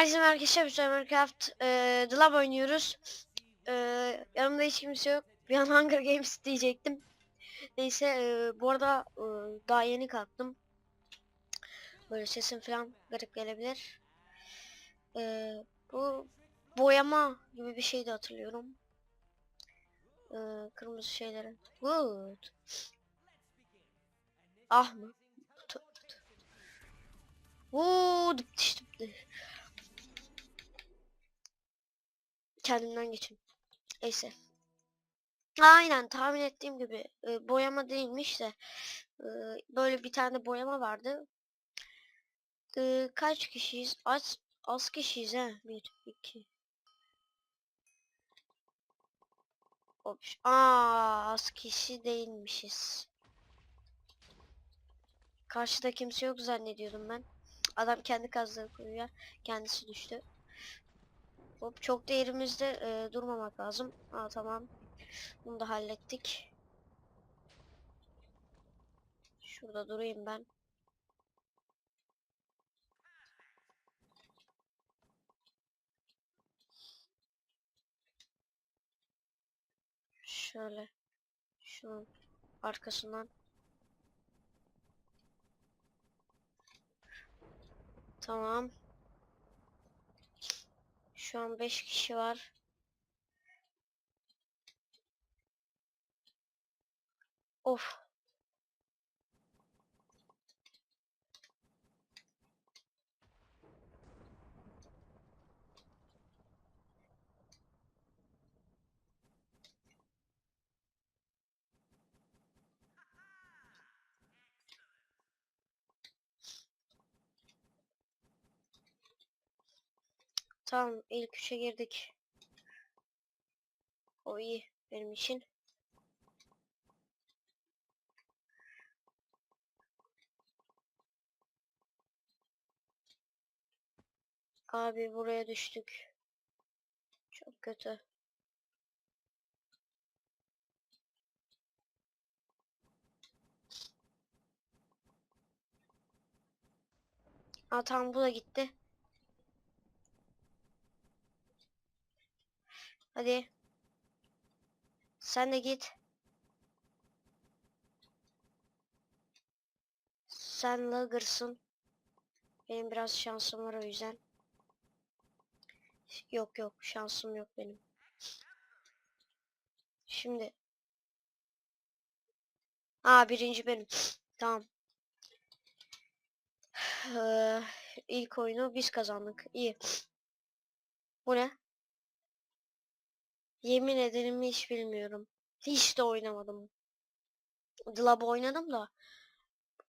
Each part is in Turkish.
Herkese merhaba arkadaşlar. Biz Minecraft e, The Lab oynuyoruz. E, yanımda hiç kimse yok. Bir an Hunger Games diyecektim. Neyse e, bu arada e, daha yeni kalktım. Böyle sesim falan garip gelebilir. E, bu boyama gibi bir şey de hatırlıyorum. E, kırmızı şeyleri. Good. Ah mı? Wood. Kendimden geçin. Neyse. Aynen tahmin ettiğim gibi e, boyama değilmiş de e, böyle bir tane boyama vardı. E, kaç kişiyiz? Az az kişiyiz ha. 1 2 Hop. Aa, az kişi değilmişiz. Karşıda kimse yok zannediyordum ben. Adam kendi kazdığı kuyuya kendisi düştü. Hop çok da yerimizde e, durmamak lazım. Aa tamam. Bunu da hallettik. Şurada durayım ben. Şöyle. Şunun arkasından. Tamam. Şu an 5 kişi var. Of. Tamam ilk üçe girdik. O iyi benim için. Abi buraya düştük. Çok kötü. Aa tamam bu da gitti. Hadi. Sen de git. Sen lagırsın. Benim biraz şansım var o yüzden. Yok yok şansım yok benim. Şimdi. Aa birinci benim. Tamam. Ee, ilk oyunu biz kazandık. İyi. Bu ne? Yemin ederim hiç bilmiyorum. Hiç de oynamadım. The oynadım da.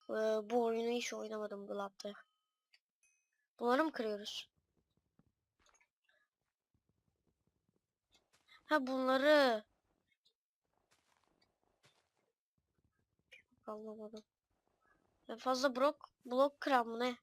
e, bu oyunu hiç oynamadım The Lab'da. Bunları mı kırıyoruz? Ha bunları. Anlamadım. Ya fazla blok blok kıran mı ne?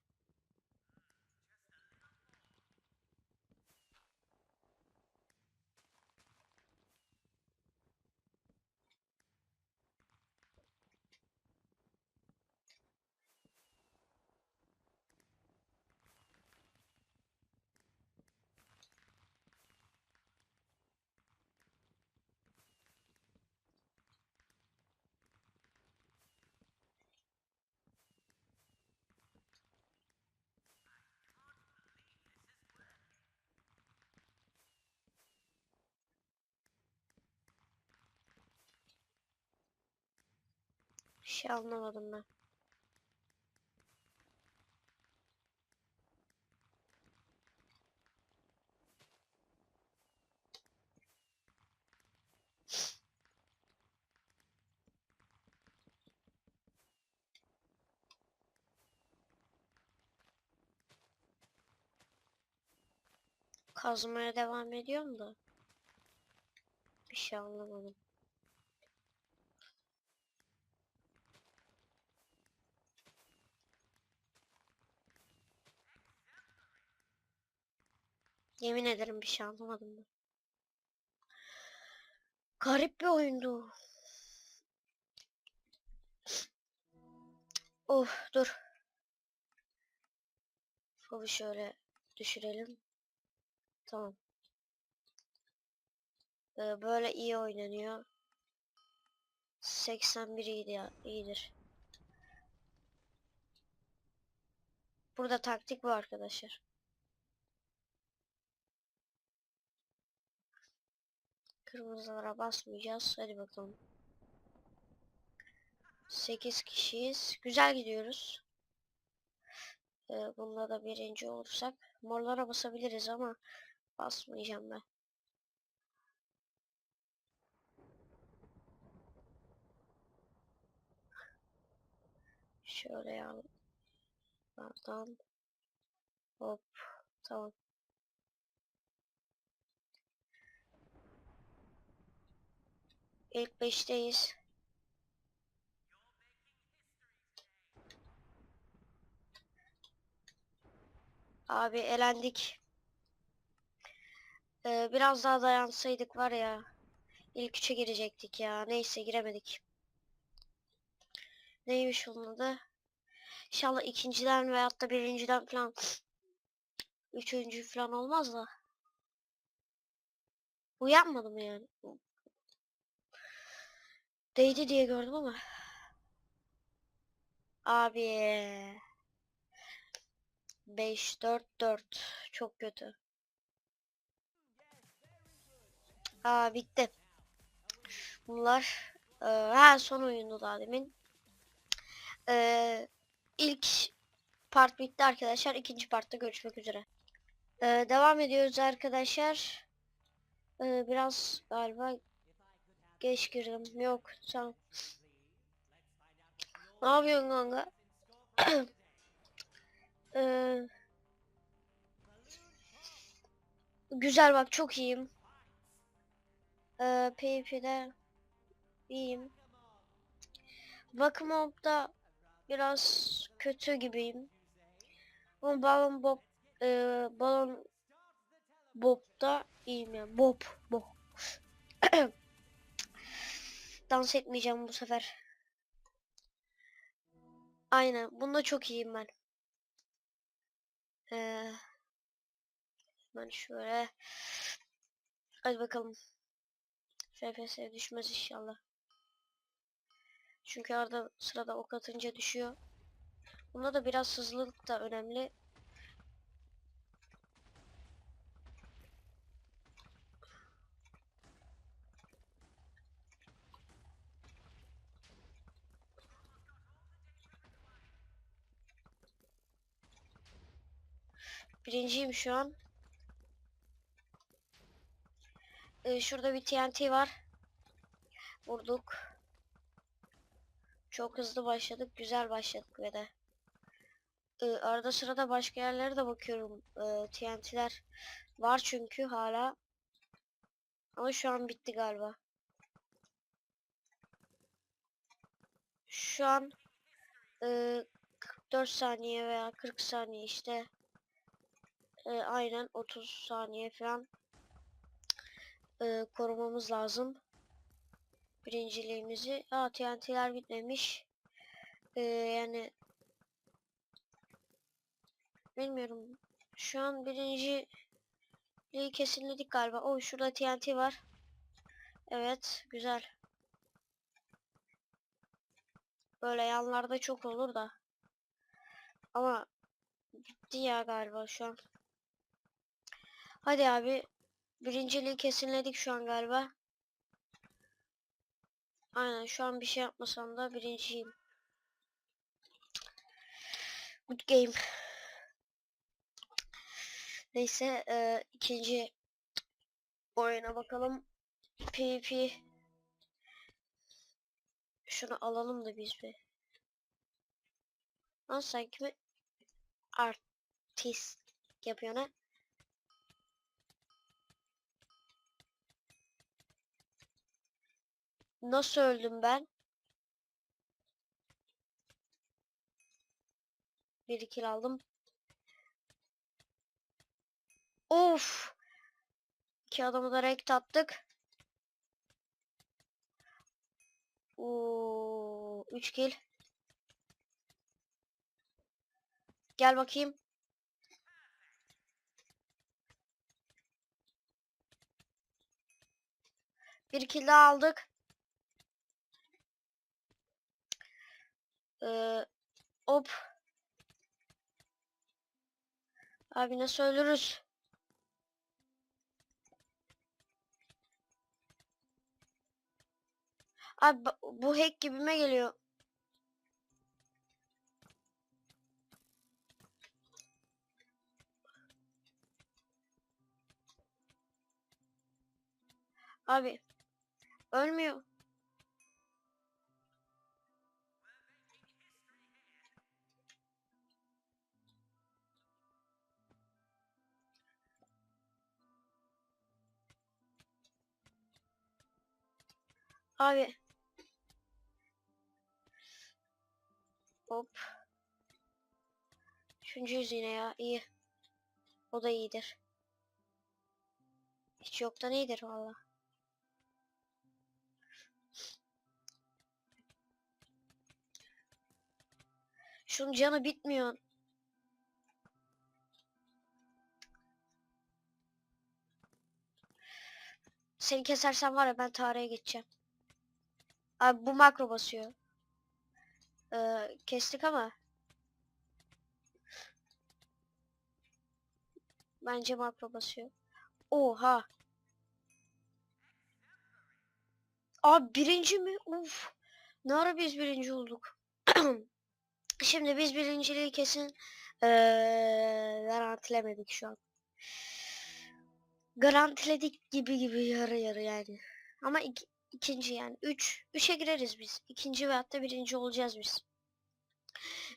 Bir şey anlamadım ben. Kazmaya devam ediyorum da. Bir şey anlamadım. Yemin ederim bir şey anlamadım ben. Garip bir oyundu. Of dur. Şöyle şöyle düşürelim. Tamam. Ee, böyle iyi oynanıyor. 81 iyiydi ya, iyidir. Burada taktik bu arkadaşlar. Kırmızılara basmayacağız. Hadi bakalım. 8 kişiyiz. Güzel gidiyoruz. Ee, bunda da birinci olursak morlara basabiliriz ama basmayacağım ben. Şöyle ya. Buradan. Hop. Tamam. İlk beşteyiz. Abi elendik. Ee, biraz daha dayansaydık var ya. İlk üçe girecektik ya. Neyse giremedik. Neymiş onun adı? İnşallah ikinciden veyahut da birinciden falan üçüncü falan olmaz da. Uyanmadım yani. Değdi diye gördüm ama. Abi. 5 4 4 çok kötü. Aa bitti. Bunlar e, ha son oyundu daha demin. E, ilk part bitti arkadaşlar. İkinci partta görüşmek üzere. E, devam ediyoruz arkadaşlar. E, biraz galiba geç girdim. Yok tamam. Ne yapıyorsun kanka? Ee, güzel bak çok iyiyim. Ee, PvP'de iyiyim. Bakım modda biraz kötü gibiyim. Ama balon bob e, balon bobda iyiyim yani. Bob bob. Dans etmeyeceğim bu sefer. Aynen. Bunda çok iyiyim ben. Ee, ben şöyle hadi bakalım FPS düşmez inşallah çünkü arada sırada ok atınca düşüyor bunda da biraz hızlılık da önemli Birinciyim şu an. Ee, şurada bir TNT var. Vurduk. Çok hızlı başladık. Güzel başladık ve de. Ee, arada sırada başka yerlere de bakıyorum. Ee, TNT'ler var çünkü hala. Ama şu an bitti galiba. Şu an e, 44 saniye veya 40 saniye işte e, aynen 30 saniye falan e, korumamız lazım. Birinciliğimizi. Aa TNT'ler bitmemiş. E, yani bilmiyorum. Şu an birinciliği kesinledik galiba. O şurada TNT var. Evet güzel. Böyle yanlarda çok olur da. Ama bitti ya galiba şu an. Hadi abi. Birinciliği kesinledik şu an galiba. Aynen şu an bir şey yapmasam da birinciyim. Good game. Neyse e, ikinci oyuna bakalım. PvP. Şunu alalım da biz bir. Lan sanki mi artist yapıyor ne? Nasıl öldüm ben? Bir iki aldım. Of. İki adamı da renk attık. Oo, 3 kill. Gel bakayım. Bir kill aldık. Ee, hop. Abi nasıl ölürüz? Abi bu hack gibime geliyor. Abi ölmüyor. Abi. Hop. Üçüncüyüz yine ya. iyi. O da iyidir. Hiç yoktan iyidir valla. Şunun canı bitmiyor. Seni kesersem var ya ben tarihe geçeceğim. Abi bu makro basıyor. Ee, kestik ama. Bence makro basıyor. Oha. Abi birinci mi? Uf. Ne ara biz birinci olduk? Şimdi biz birinciliği kesin eee garantilemedik şu an. Garantiledik gibi gibi yarı yarı yani. Ama iki, ikinci yani. Üç. Üçe gireriz biz. İkinci ve hatta birinci olacağız biz.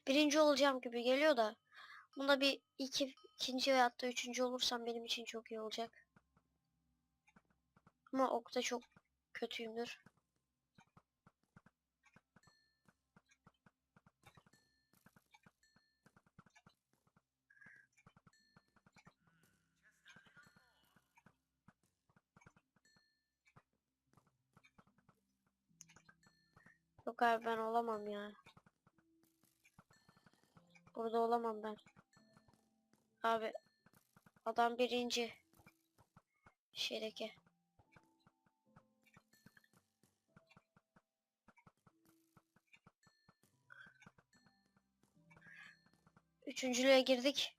Birinci olacağım gibi geliyor da. Bunda bir iki, ikinci ve hatta üçüncü olursam benim için çok iyi olacak. Ama okta çok kötüyümdür. Yok abi ben olamam ya. Burada olamam ben. Abi adam birinci şeydeki. Üçüncülüğe girdik.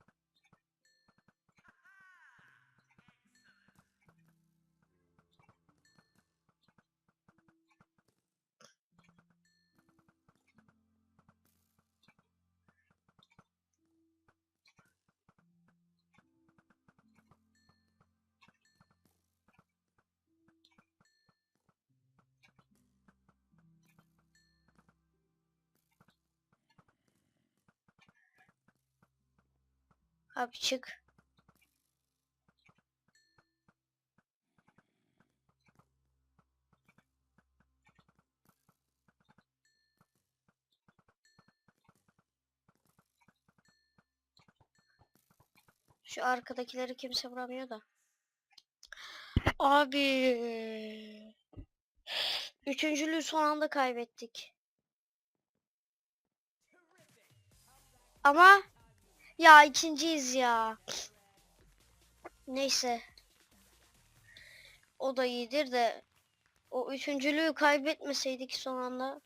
Abi çık. Şu arkadakileri kimse vuramıyor da. Abi. Üçüncülüğü son anda kaybettik. Ama ya ikinciyiz ya. Neyse. O da iyidir de o üçüncülüğü kaybetmeseydik son anda.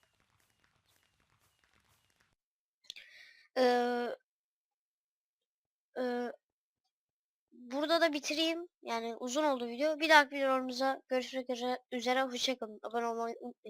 Ee, e, burada da bitireyim. Yani uzun oldu video. Bir dahaki videolarımıza görüşmek üzere. Hoşçakalın. Abone olmayı unutmayın.